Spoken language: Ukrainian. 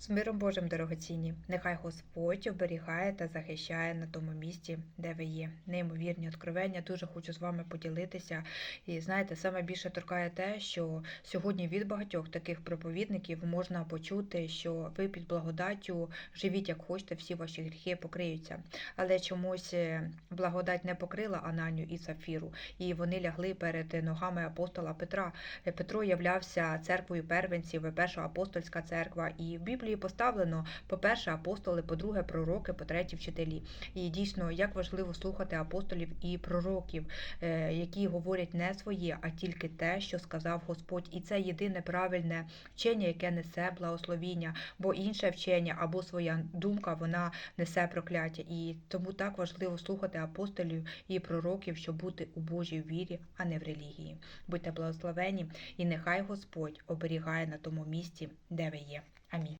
З миром Божим, дорогоцінні, нехай Господь оберігає та захищає на тому місці, де ви є. Неймовірні откровення. Дуже хочу з вами поділитися. І знаєте, саме більше торкає те, що сьогодні від багатьох таких проповідників можна почути, що ви під благодаттю живіть як хочете, всі ваші гріхи покриються. Але чомусь е, благодать не покрила Ананю і Сафіру, і вони лягли перед ногами апостола Петра. Е, Петро являвся церквою первенців, перша апостольська церква, і в Біблії поставлено по-перше, апостоли, по-друге, пророки, по-третє, вчителі. І дійсно, як важливо слухати апостолів і пророків, е, які говорять не своє, а тільки те, що сказав Господь. І це єдине правильне вчення, яке несе благословіння, бо інше вчення або своя думка вона несе прокляття. І тому так важливо слухати апостолів і пророків, щоб бути у Божій вірі, а не в релігії. Будьте благословені, і нехай Господь оберігає на тому місці, де ви є. Амінь.